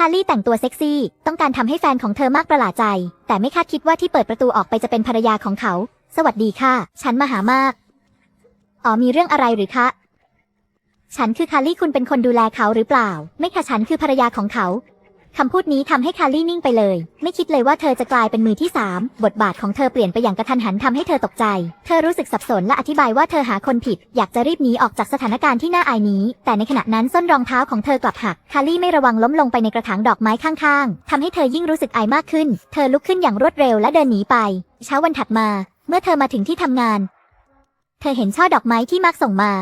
ฮาร์ลี่แต่งตัวเซ็กซี่ ต้องการทำให้แฟนของเธอมากประหลาดใจ แต่ไม่คาดคิดว่าที่เปิดประตูออกไปจะเป็นภรรยาของเขา สวัสดีค่ะ ฉันมาหามาก อ๋อมีเรื่องอะไรหรือคะ ฉันคือคาร์ลี่คุณเป็นคนดูแลเขาหรือเปล่า ไม่ค่ะฉันคือภรรยาของเขา คำพูดนี้ทำให้คาร์ลี่นิ่งไปเลย ไม่คิดเลยว่าเธอจะกลายเป็นมือที่สามบทบาทของเธอเปลี่ยนไปอย่างกระทันหันทำให้เธอตกใจ เธอรู้สึกสับสนและอธิบายว่าเธอหาคนผิด อยากจะรีบหนีออกจากสถานการณ์ที่น่าอายนี้ แต่ในขณะนั้นส้นรองเท้าของเธอกลับหัก คาร์ลี่ไม่ระวังล้มลงไปในกระถางดอกไม้ข้างๆทำให้เธอยิ่งรู้สึกอายมากขึ้น เธอลุกขึ้นอย่างรวดเร็วและเดินหนีไป เช้าวันถัดมา เมื่อเธอมาถึงที่ทำงาน เธอเห็นช่อดอกไม้ที่มาร์กส่งมา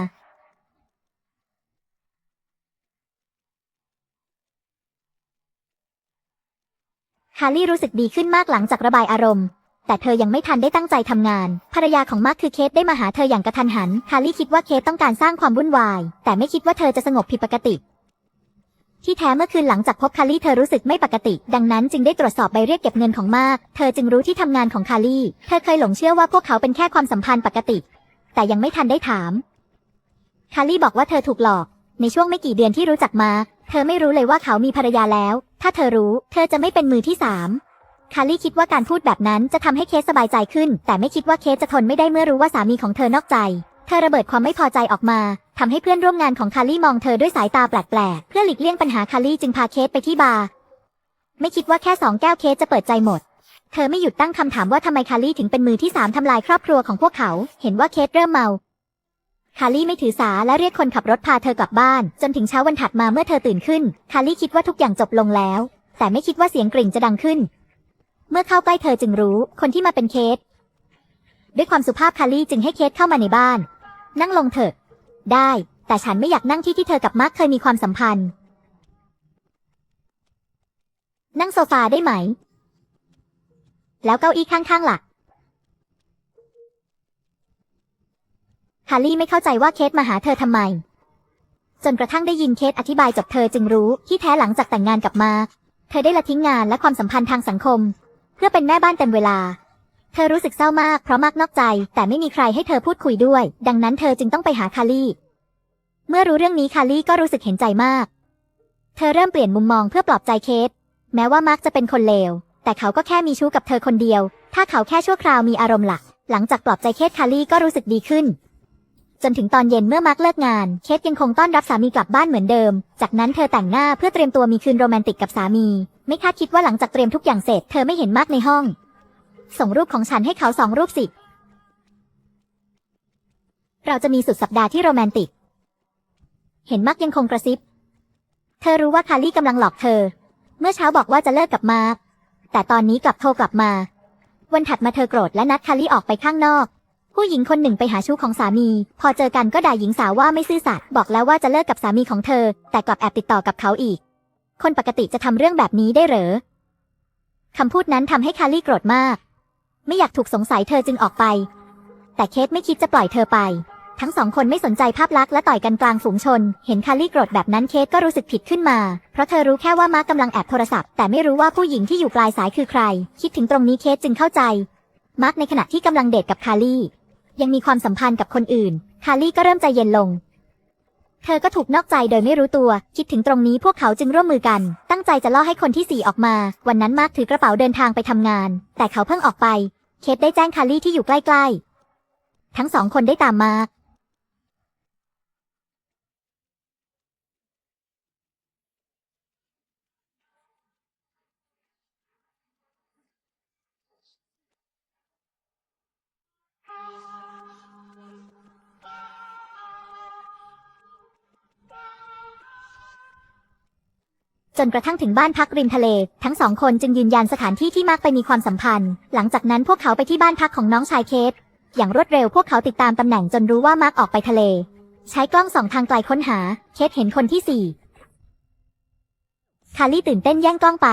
ฮาร์ลี่รู้สึกดีขึ้นมากหลังจากระบายอารมณ์ แต่เธอยังไม่ทันได้ตั้งใจทำงาน ภรรยาของมาร์คคือเคทได้มาหาเธออย่างกระทันหัน ฮาร์ลี่คิดว่าเคทต้องการสร้างความวุ่นวาย แต่ไม่คิดว่าเธอจะสงบผิดปกติ ที่แท้เมื่อคืนหลังจากพบคาร์ลี่เธอรู้สึกไม่ปกติ ดังนั้นจึงได้ตรวจสอบใบเรียกเก็บเงินของมาร์คเธอจึงรู้ที่ทำงานของคาร์ลี่ เธอเคยหลงเชื่อว่าพวกเขาเป็นแค่ความสัมพันธ์ปกติ แต่ยังไม่ทันได้ถาม คาร์ลี่บอกว่าเธอถูกหลอก ในช่วงไม่กี่เดือนที่รู้จักมาร์คเธอไม่รู้เลยว่าเขามีภรรยาแล้ว ถ้าเธอรู้ เธอจะไม่เป็นมือที่สามคาร์ลี่คิดว่าการพูดแบบนั้นจะทำให้เคสสบายใจขึ้น แต่ไม่คิดว่าเคสจะทนไม่ได้เมื่อรู้ว่าสามีของเธอนอกใจ เธอระเบิดความไม่พอใจออกมาทำให้เพื่อนร่วมงานของคาร์ลี่มองเธอด้วยสายตาแปลกๆ เพื่อหลีกเลี่ยงปัญหาคาร์ลี่จึงพาเคสไปที่บาร์ ไม่คิดว่าแค่สองแก้วเคสจะเปิดใจหมด เธอไม่หยุดตั้งคำถามว่าทำไมคาร์ลี่ถึงเป็นมือที่สามทำลายครอบครัวของพวกเขา เห็นว่าเคสเริ่มเมา คาร์ลี่ไม่ถือสาและเรียกคนขับรถพาเธอกลับบ้าน จนถึงเช้าวันถัดมาเมื่อเธอตื่นขึ้นคาร์ลี่คิดว่าทุกอย่างจบลงแล้ว แต่ไม่คิดว่าเสียงกริ่งจะดังขึ้น เมื่อเข้าใกล้เธอจึงรู้คนที่มาเป็นเคสด้วยความสุภาพคาร์ลี่จึงให้เคสเข้ามาในบ้าน นั่งลงเถอะ ได้ แต่ฉันไม่อยากนั่งที่ที่เธอกับมาร์คเคยมีความสัมพันธ์ นั่งโซฟาได้ไหม แล้วเก้าอี้ข้างๆล่ะ คาร์ลี่ไม่เข้าใจว่าเคสมาหาเธอทำไม จนกระทั่งได้ยินเคสอธิบายจบเธอจึงรู้ที่แท้หลังจากแต่งงานกับมา เธอได้ละทิ้งงานและความสัมพันธ์ทางสังคม เพื่อเป็นแม่บ้านเต็มเวลา เธอรู้สึกเศร้ามากเพราะมากนอกใจ แต่ไม่มีใครให้เธอพูดคุยด้วย ดังนั้นเธอจึงต้องไปหาคารี่ เมื่อรู้เรื่องนี้คารี่ก็รู้สึกเห็นใจมาก เธอเริ่มเปลี่ยนมุมมองเพื่อปลอบใจเคสแม้ว่ามาร์กจะเป็นคนเลวแต่เขาก็แค่มีชู้กับเธอคนเดียว ถ้าเขาแค่ชั่วคราวมีอารมณ์หลัก หลังจากปลอบใจเคสคารี่ก็รู้สึกดีขึ้น จนถึงตอนเย็นเมื่อมาร์กเลิกงาน เคสยังคงต้อนรับสามีกลับบ้านเหมือนเดิม จากนั้นเธอแต่งหน้าเพื่อเตรียมตัวมีคืนโรแมนติกกับสามี ไม่คาดคิดว่าหลังจากเตรียมทุกอย่างเสร็จเธอไม่เห็นมาร์กในห้อง ส่งรูปของฉันให้เขาสองรูปสิ เราจะมีสุดสัปดาห์ที่โรแมนติก เห็นมักยังคงกระซิบ เธอรู้ว่าคารี่กำลังหลอกเธอ เมื่อเช้าบอกว่าจะเลิกกับมาร์คแต่ตอนนี้กลับโทรกลับมา วันถัดมาเธอโกรธและนัดคารี่ออกไปข้างนอก ผู้หญิงคนหนึ่งไปหาชู้ของสามี พอเจอกันก็ด่าหญิงสาวว่าไม่ซื่อสัตย์บอกแล้วว่าจะเลิกกับสามีของเธอ แต่กลับแอบติดต่อกับเขาอีก คนปกติจะทำเรื่องแบบนี้ได้เหรอคำพูดนั้นทำให้คารี่โกรธมาก ไม่อยากถูกสงสัยเธอจึงออกไป แต่เคทไม่คิดจะปล่อยเธอไป ทั้งสองคนไม่สนใจภาพลักษณ์และต่อยกันกลางฝูงชน เห็นคารี่โกรธแบบนั้นเคทก็รู้สึกผิดขึ้นมา เพราะเธอรู้แค่ว่ามาร์กกำลังแอบโทรศัพท์แต่ไม่รู้ว่าผู้หญิงที่อยู่ปลายสายคือใคร คิดถึงตรงนี้เคทจึงเข้าใจ มาร์กในขณะที่กำลังเดทกับคารี่ ยังมีความสัมพันธ์กับคนอื่น คารี่ก็เริ่มใจเย็นลง เธอก็ถูกนอกใจโดยไม่รู้ตัว คิดถึงตรงนี้พวกเขาจึงร่วมมือกัน ตั้งใจจะล่อให้คนที่สี่ออกมา วันนั้นมาร์คถือกระเป๋าเดินทางไปทำงาน แต่เขาเพิ่งออกไป เคทได้แจ้งคารี่ที่อยู่ใกล้ๆ ทั้งสองคนได้ตามมา จนกระทั่งถึงบ้านพักริมทะเล ทั้งสองคนจึงยืนยันสถานที่ที่มากไปมีความสัมพันธ์ หลังจากนั้นพวกเขาไปที่บ้านพักของน้องชายเคทอย่างรวดเร็วพวกเขาติดตามตำแหน่งจนรู้ว่ามาร์กออกไปทะเล ใช้กล้องส่องทางไกลค้นหา เคทเห็นคนที่สี่คารี่ตื่นเต้นแย่งกล้องไป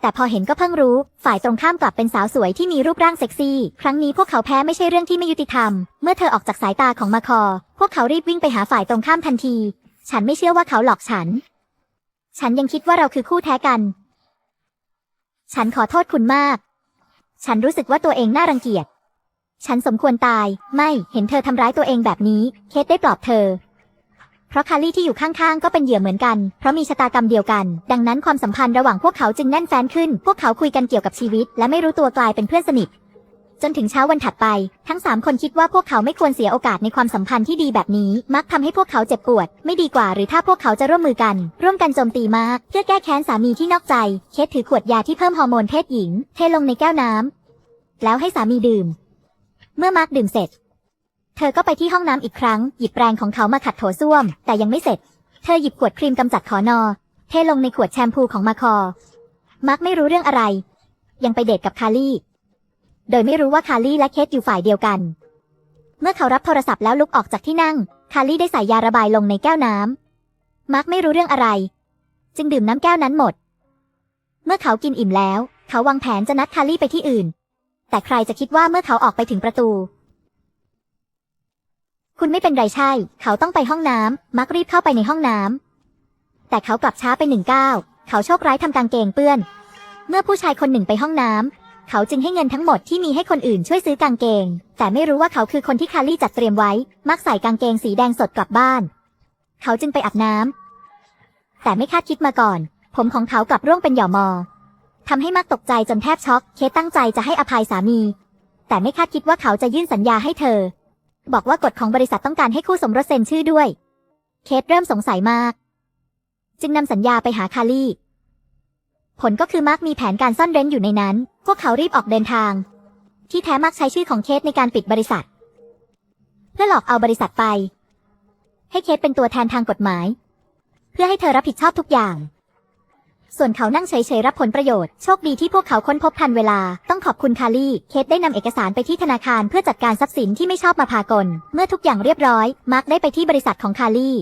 แต่พอเห็นก็เพิ่งรู้ ฝ่ายตรงข้ามกลับเป็นสาวสวยที่มีรูปร่างเซ็กซี่ ครั้งนี้พวกเขาแพ้ไม่ใช่เรื่องที่ไม่ยุติธรรม เมื่อเธอออกจากสายตาของมาคอ พวกเขารีบวิ่งไปหาฝ่ายตรงข้ามทันที ฉันไม่เชื่อว่าเขาหลอกฉัน ฉันยังคิดว่าเราคือคู่แท้กัน ฉันขอโทษคุณมาก ฉันรู้สึกว่าตัวเองน่ารังเกียจ ฉันสมควรตาย ไม่ เห็นเธอทำร้ายตัวเองแบบนี้ เคทได้ปลอบเธอ เพราะคารลี่ที่อยู่ข้างๆ ก็เป็นเหยื่อเหมือนกัน เพราะมีชะตากรรมเดียวกัน ดังนั้นความสัมพันธ์ระหว่างพวกเขาจึงแน่นแฟ้นขึ้น พวกเขาคุยกันเกี่ยวกับชีวิต และไม่รู้ตัวกลายเป็นเพื่อนสนิท จนถึงเช้าวันถัดไป ทั้งสามคนคิดว่าพวกเขาไม่ควรเสียโอกาสในความสัมพันธ์ที่ดีแบบนี้ มักทำให้พวกเขาเจ็บปวด ไม่ดีกว่าหรือถ้าพวกเขาจะร่วมมือกัน ร่วมกันโจมตีมาร์คเพื่อแก้แค้นสามีที่นอกใจ เคสถือขวดยาที่เพิ่มฮอร์โมนเพศหญิง เทลงในแก้วน้ำแล้วให้สามีดื่ม เมื่อมาร์คดื่มเสร็จ เธอก็ไปที่ห้องน้ำอีกครั้ง หยิบแปรงของเขามาขัดโถส้วม แต่ยังไม่เสร็จ เธอหยิบขวดครีมกำจัดขอนอ เทลงในขวดแชมพูของมาคอ มาร์คไม่รู้เรื่องอะไร ยังไปเดทกับคารี่ โดยไม่รู้ว่าคารี่และเคทอยู่ฝ่ายเดียวกัน เมื่อเขารับโทรศัพท์แล้วลุกออกจากที่นั่ง คารี่ได้ใส่ยาระบายลงในแก้วน้ำมาร์คไม่รู้เรื่องอะไร จึงดื่มน้ำแก้วนั้นหมด เมื่อเขากินอิ่มแล้ว เขาวางแผนจะนัดคารี่ไปที่อื่น แต่ใครจะคิดว่าเมื่อเขาออกไปถึงประตู คุณไม่เป็นไรใช่ เขาต้องไปห้องน้ำมักรีบเข้าไปในห้องน้ำแต่เขากลับช้าไปหนึ่งก้าวเขาโชคร้ายทำกางเกงเปื้อน เมื่อผู้ชายคนหนึ่งไปห้องน้ำ เขาจึงให้เงินทั้งหมดที่มีให้คนอื่นช่วยซื้อกางเกง แต่ไม่รู้ว่าเขาคือคนที่คารี่จัดเตรียมไว้ มักใส่กางเกงสีแดงสดกลับบ้าน เขาจึงไปอาบน้ำแต่ไม่คาดคิดมาก่อน ผมของเขากลับร่วงเป็นหย่อมอทำให้มักตกใจจนแทบช็อก เคสตั้งใจจะให้อภัยสามี แต่ไม่คาดคิดว่าเขาจะยื่นสัญญาให้เธอ บอกว่ากฎของบริษัทต้องการให้คู่สมรสเซ็นชื่อด้วย เคสเริ่มสงสัยมาก จึงนำสัญญาไปหาคารี่ ผลก็คือมาร์กมีแผนการซ่อนเร้นอยู่ในนั้น พวกเขารีบออกเดินทาง ที่แท้มักใช้ชื่อของเคสในการปิดบริษัท เพื่อหลอกเอาบริษัทไป ให้เคสเป็นตัวแทนทางกฎหมาย เพื่อให้เธอรับผิดชอบทุกอย่าง ส่วนเขานั่งเฉยๆรับผลประโยชน์โชคดีที่พวกเขาค้นพบทันเวลาต้องขอบคุณคารี่ เคสได้นำเอกสารไปที่ธนาคารเพื่อจัดการทรัพย์สินที่ไม่ชอบมาพากล เมื่อทุกอย่างเรียบร้อยมาร์กได้ไปที่บริษัทของคารี่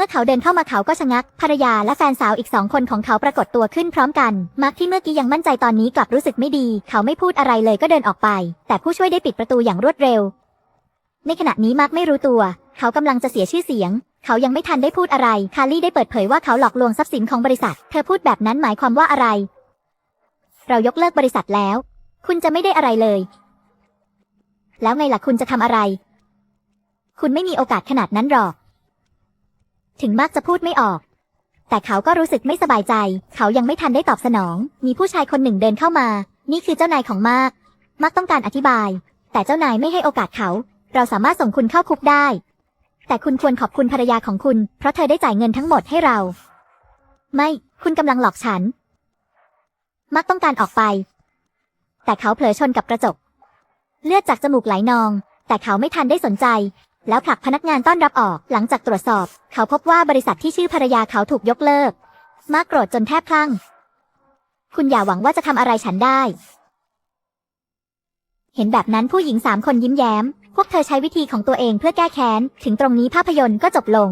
มื่อเขาเดินเข้ามาเขาก็ชะงัก ภรรยาและแฟนสาวอีกสองคนของเขาปรากฏตัวขึ้นพร้อมกัน มาร์คที่เมื่อกี้ยังมั่นใจตอนนี้กลับรู้สึกไม่ดี เขาไม่พูดอะไรเลยก็เดินออกไป แต่ผู้ช่วยได้ปิดประตูอย่างรวดเร็ว ในขณะนี้มาร์คไม่รู้ตัว เขากำลังจะเสียชื่อเสียง เขายังไม่ทันได้พูดอะไร คารี่ได้เปิดเผยว่าเขาหลอกลวงทรัพย์สินของบริษัท เธอพูดแบบนั้นหมายความว่าอะไร เรายกเลิกบริษัทแล้ว คุณจะไม่ได้อะไรเลย แล้วไงล่ะคุณจะทำอะไร คุณไม่มีโอกาสขนาดนั้นหรอก ถึงมากจะพูดไม่ออก แต่เขาก็รู้สึกไม่สบายใจ เขายังไม่ทันได้ตอบสนอง มีผู้ชายคนหนึ่งเดินเข้ามา นี่คือเจ้านายของมาก มากต้องการอธิบาย แต่เจ้านายไม่ให้โอกาสเขา เราสามารถส่งคุณเข้าคุกได้ แต่คุณควรขอบคุณภรรยาของคุณ เพราะเธอได้จ่ายเงินทั้งหมดให้เรา ไม่ คุณกำลังหลอกฉัน มักต้องการออกไป แต่เขาเผลอชนกับกระจก เลือดจากจมูกไหลนอง แต่เขาไม่ทันได้สนใจ แล้วผลักพนักงานต้อนรับออก หลังจากตรวจสอบ เขาพบว่าบริษัทที่ชื่อภรรยาเขาถูกยกเลิก มากโกรธจนแทบคลั่ง คุณอย่าหวังว่าจะทำอะไรฉันได้ เห็นแบบนั้นผู้หญิงสามคนยิ้มแย้ม พวกเธอใช้วิธีของตัวเองเพื่อแก้แค้น ถึงตรงนี้ภาพยนตร์ก็จบลง